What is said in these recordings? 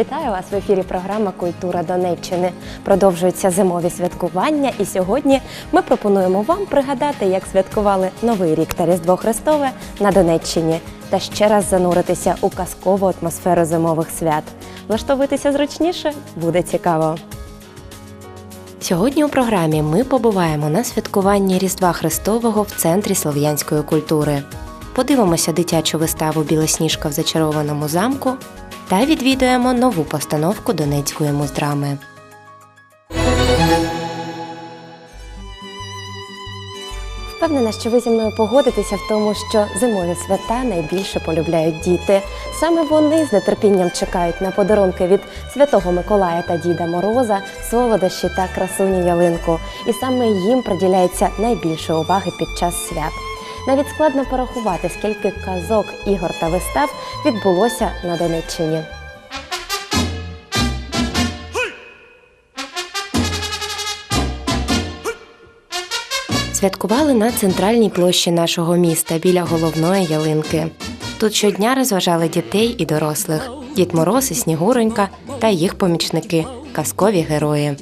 Вітаю вас в ефірі. Програма Культура Донеччини. Продовжуються зимові святкування, і сьогодні ми пропонуємо вам пригадати, як святкували Новий рік та Різдво Христове на Донеччині, та ще раз зануритися у казкову атмосферу зимових свят. Влаштовуйтеся зручніше, буде цікаво. Сьогодні у програмі ми побуваємо на святкуванні Різдва Христового в центрі слов'янської культури. Подивимося дитячу виставу Білосніжка в зачарованому замку та відвідуємо нову постановку Донецької муздрами. Впевнена, що ви зі мною погодитеся в тому, що зимові свята найбільше полюбляють діти. Саме вони з нетерпінням чекають на подарунки від Святого Миколая та Діда Мороза, солодощі та красуню ялинку. І саме їм приділяється найбільше уваги під час свят. Навіть складно порахувати, скільки казок, ігор та вистав відбулося на Донеччині. Святкували на центральній площі нашого міста біля головної ялинки. Тут щодня розважали дітей і дорослих, Дід Мороз і Снігуронька та їх помічники, казкові герої.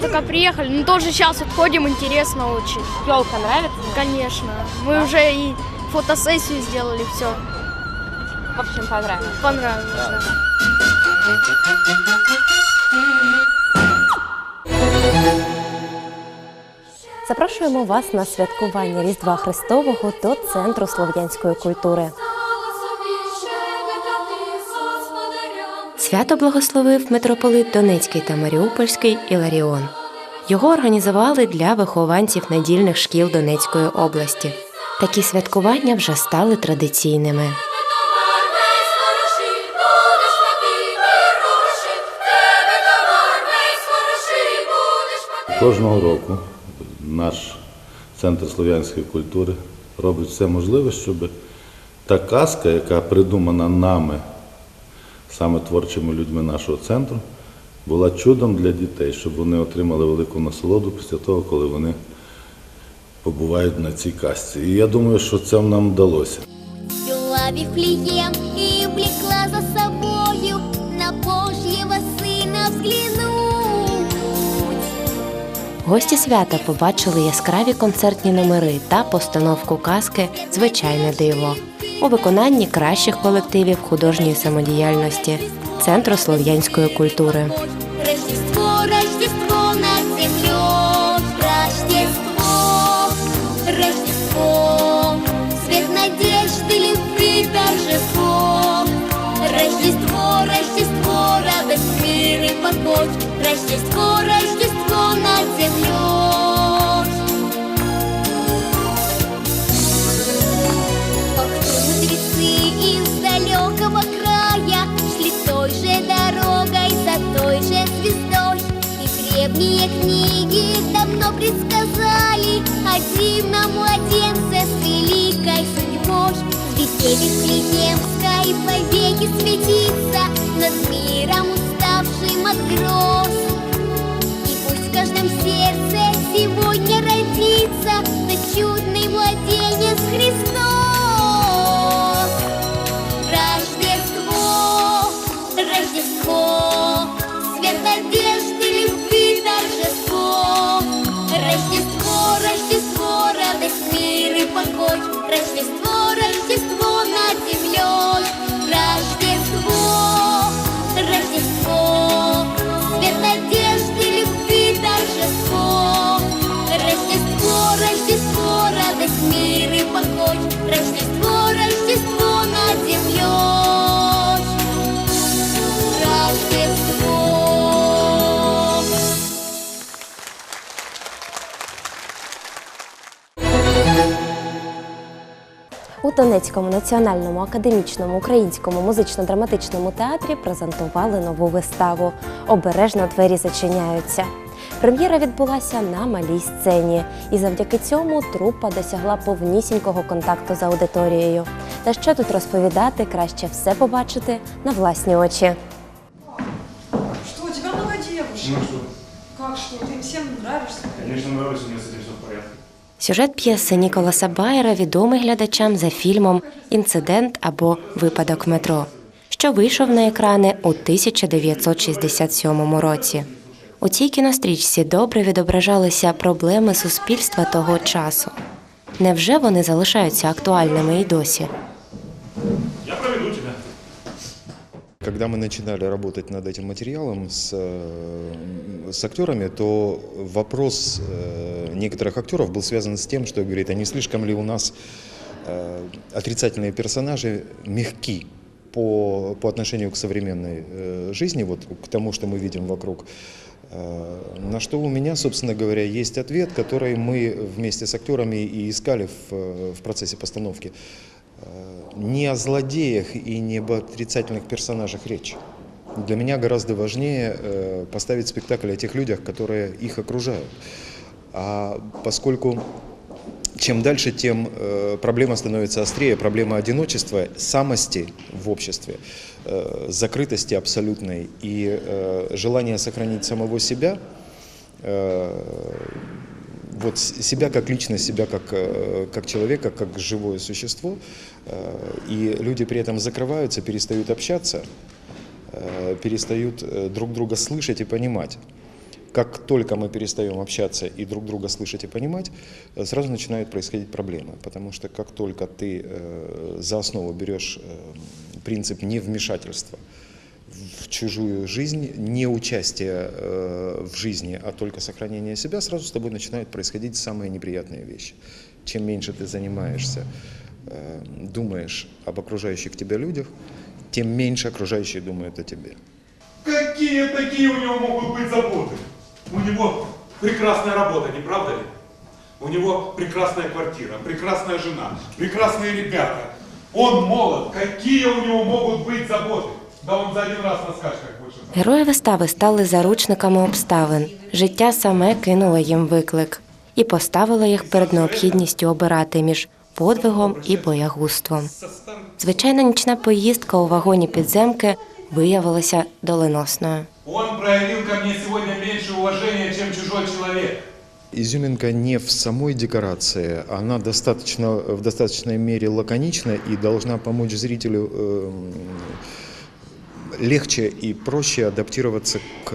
Только приехали, ну тоже сейчас вот ходим, интересно очень. Йолка нравится? Конечно. Мы уже и фотосессию сделали, все. В общем, понравилось. Понравилось, да. Запрошуємо вас на святкування Різдва Христового до Центру слов'янської культури. Свято благословив митрополит Донецький та Маріупольський Іларіон. Його організували для вихованців недільних шкіл Донецької області. Такі святкування вже стали традиційними. Кожного року наш центр слов'янської культури робить все можливе, щоб та казка, яка придумана нами, саме творчими людьми нашого центру, була чудом для дітей, щоб вони отримали велику насолоду після того, коли вони побувають на цій казці. І я думаю, що це нам вдалося. Влекла за собою на взглянуть. Гості свята побачили яскраві концертні номери та постановку казки Звичайне диво у виконанні кращих колективів художньої самодіяльності Центру слов'янської культури. Рождество, Рождество над землей, Рождество, Рождество, свет надежды, любви, торжество. Рождество, Рождество, радость, мир и покой, Рождество, Рождество древние книги давно предсказали О дивном младенце с великой судьбой Звезде Вифлеемской повеки светится Над миром уставшим от гроз и пусть в каждом сердце сегодня родится Тот чудный младенец Христос. Донецькому національному академічному українському музично-драматичному театрі презентували нову виставу Обережно двері зачиняються. Прем'єра відбулася на малій сцені, і завдяки цьому трупа досягла повнісінького контакту з аудиторією. Та що тут розповідати, краще все побачити на власні очі. Что, у тебя новая девушка? Как что? Ты им всем нравишься? Конечно, нравится, у меня с этим. Сюжет п'єси Ніколаса Байера відомий глядачам за фільмом Інцидент або Випадок метро, що вийшов на екрани у 1967 році. У цій кінострічці добре відображалися проблеми суспільства того часу. Невже вони залишаються актуальними і досі? Когда мы начинали работать над этим материалом с, э, с актерами, то вопрос э, некоторых актеров был связан с тем, что говорит, а не слишком ли у нас э, отрицательные персонажи мягки по, по отношению к современной жизни, вот к тому, что мы видим вокруг. На что у меня, собственно говоря, есть ответ, который мы вместе с актерами и искали в, в процессе постановки. Э, Не о злодеях и не об отрицательных персонажах речь. Для меня гораздо важнее э, поставить спектакль о тех людях, которые их окружают. А поскольку чем дальше, тем э, проблема становится острее, проблема одиночества, самости в обществе, закрытости абсолютной и желания сохранить самого себя, вот себя как личность, себя как, э, как человека, как живое существо, э, и люди при этом закрываются, перестают общаться, э, перестают друг друга слышать и понимать. Как только мы перестаем общаться и друг друга слышать и понимать, сразу начинают происходить проблемы. Потому что как только ты за основу берешь принцип невмешательства в чужую жизнь, не участие э, в жизни, а только сохранение себя, сразу с тобой начинают происходить самые неприятные вещи. Чем меньше ты занимаешься, э, думаешь об окружающих тебя людях, тем меньше окружающие думают о тебе. Какие такие у него могут быть заботы? У него прекрасная работа, не правда ли? У него прекрасная квартира, прекрасная жена, прекрасные ребята. Он молод. Какие у него могут быть заботы? Да он за один раз на скачках выше. Герої вистави стали заручниками обставин. Життя саме кинуло їм виклик і поставило їх перед необхідністю обирати між подвигом і боягузтвом. Звичайна нічна поїздка у вагоні підземки виявилася доленосною. Он проявил ко мне сегодня меньше уважения, чем чужой человек. Изюминка не в самой декорации, она достаточно, в достаточной мере лаконична и должна помочь зрителю эм, легче и проще адаптироваться к,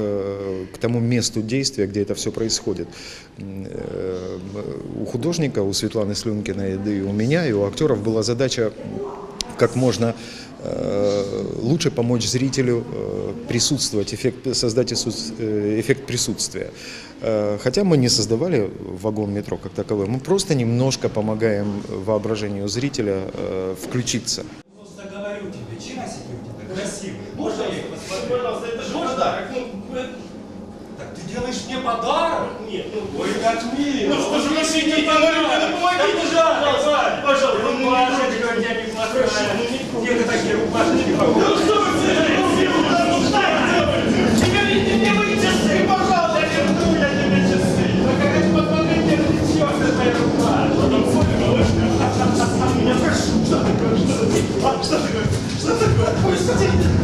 к тому месту действия, где это все происходит. Э, У художника, у Светланы Слюнкиной, да и у меня, и у актеров была задача как можно э, лучше помочь зрителю э, присутствовать, эффект, создать эффект присутствия. Хотя мы не создавали вагон метро как таковой, мы просто немножко помогаем воображению зрителя включиться. Просто говорю тебе, часики у тебя красивые. Можно я посмотрю? Пожалуйста, это же подарок. Ну, так ты делаешь мне подарок? Нет, ну... Ой, как мило. Ну что же вы сидите? Ну, ну, помогите же, пожалуйста. Пожалуйста, ну, рубашечка у тебя неплохая. Где ты такие рубашечки покупаешь? Ну что вы все? Ну что вы Тебе ведь не мои часы, пожалуйста. Я верну я тебе часы. Ну как посмотри, где несешь твоя рубашка. Потом смотри, малышка. Я прошу, что такое? Что такое? Что такое? Что такое? Пусти!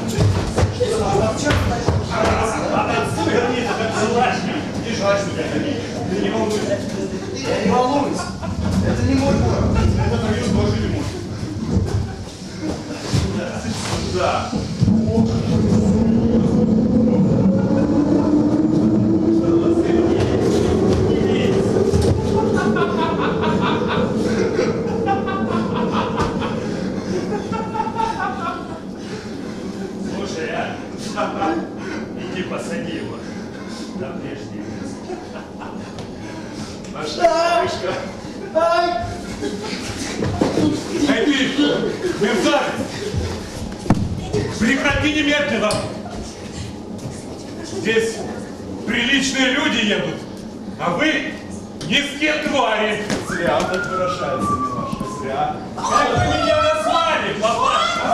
Зря так выражается, милашка, зря. Как вы меня назвали, папашка?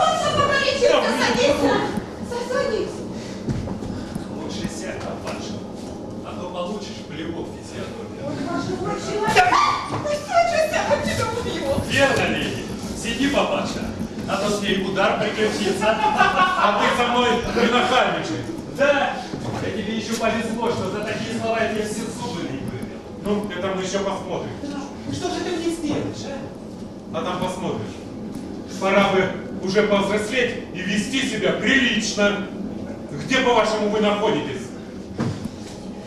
Лучше сядь, папаша, а то получишь плевок в физиономию. Верно, леди. Сиди, папаша, а то с ней удар приключится. А ты со мной не нахальничай. Да, еще повезло, что за такие слова я тебе все зубы не выбил. Ну, это мы еще посмотрим. Что же ты мне сделаешь, а? А там посмотришь. Пора бы уже повзрослеть и вести себя прилично. Где, по-вашему, вы находитесь?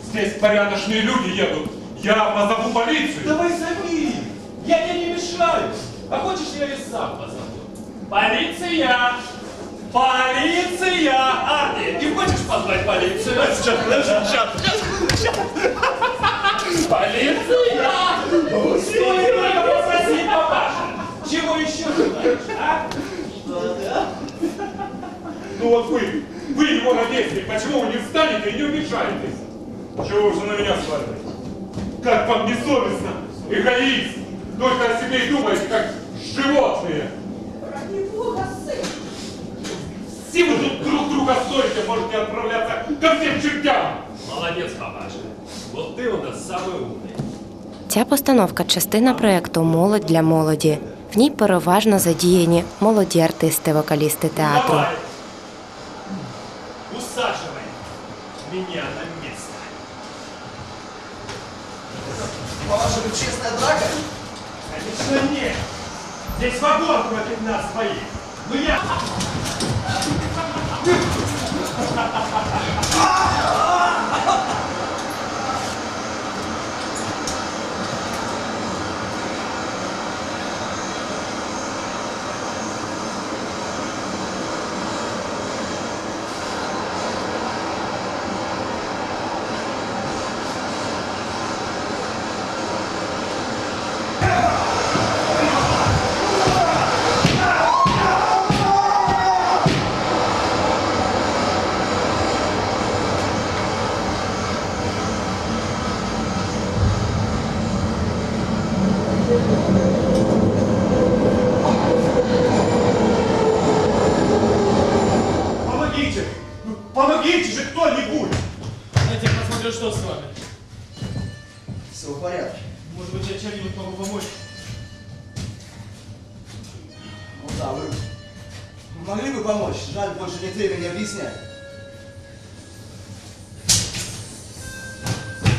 Здесь порядочные люди едут. Я позову полицию. Давай зови! Я тебе не мешаю! А хочешь, я и сам позову? Полиция! Полиция! Арни, не хочешь позвать полицию? Сейчас, подожди, сейчас, сейчас. вот вы, вы его ровесник, почему вы не встанете и не вмешаетесь? Чего вы же на меня свалите? Как вам не совестно? Эгоист! Только о себе и думаете, как животные! Ради бога, сын! Все вы тут друг друга стоите, можете отправляться ко всем чертям! Молодец, папаша. Вот ты у нас самый умный. Ця постановка частина проєкту Молодь для молоді. В ній переважно задіяні молоді артисти, вокалісти театру. Давай. По-вашему, честная драка? Конечно нет. Здесь вагон против нас двоих. Ну я... Ну да, вы могли бы помочь? Жаль, больше нет времени объяснять.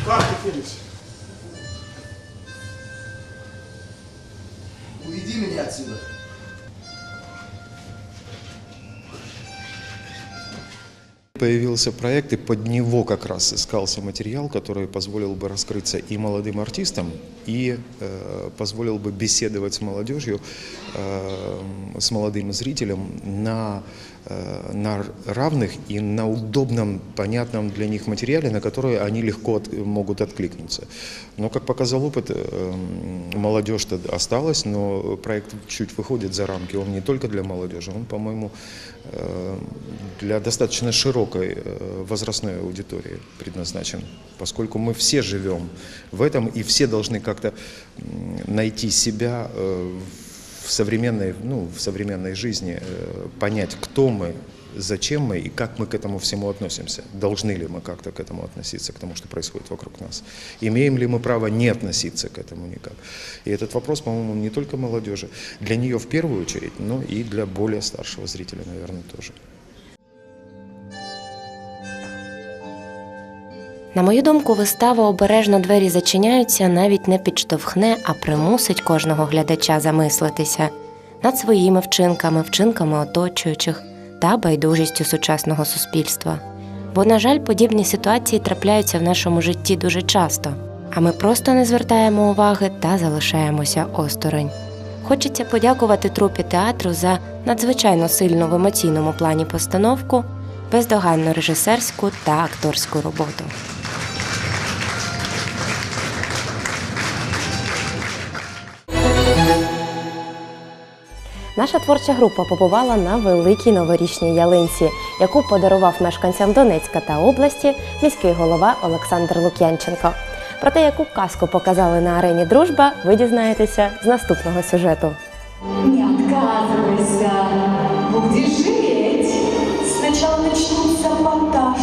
Как ты, Феликс? Уведи меня отсюда. Появился проект, и под него как раз искался материал, который позволил бы раскрыться и молодым артистам, и э, позволил бы беседовать с молодежью, э, с молодым зрителем на, э, на равных и на удобном, понятном для них материале, на который они легко от- могут откликнуться. Но, как показал опыт, молодежь-то осталась, но проект чуть выходит за рамки. Он не только для молодежи, он, по-моему, для достаточно широкой возрастной аудитории предназначен, поскольку мы все живем в этом и все должны как-то м, найти себя э, в современной, ну, в современной жизни, э, понять, кто мы, зачем мы и как мы к этому всему относимся. Должны ли мы как-то к этому относиться, к тому, что происходит вокруг нас. Имеем ли мы право не относиться к этому никак. И этот вопрос, по-моему, не только молодежи, для нее в первую очередь, но и для более старшего зрителя, наверное, тоже. На мою думку, вистава обережно двері зачиняються, навіть не підштовхне, а примусить кожного глядача замислитися над своїми вчинками, вчинками оточуючих та байдужістю сучасного суспільства. Бо, на жаль, подібні ситуації трапляються в нашому житті дуже часто, а ми просто не звертаємо уваги та залишаємося осторонь. Хочеться подякувати трупі театру за надзвичайно сильну в емоційному плані постановку, бездоганну режисерську та акторську роботу. Наша творча група побувала на великій новорічній ялинці, яку подарував мешканцям Донецька та області міський голова Олександр Лук'янченко. Про те, яку казку показали на арені Дружба, ви дізнаєтеся з наступного сюжету. Не отказывайся, будешь жить. Сначала начнут саботаж,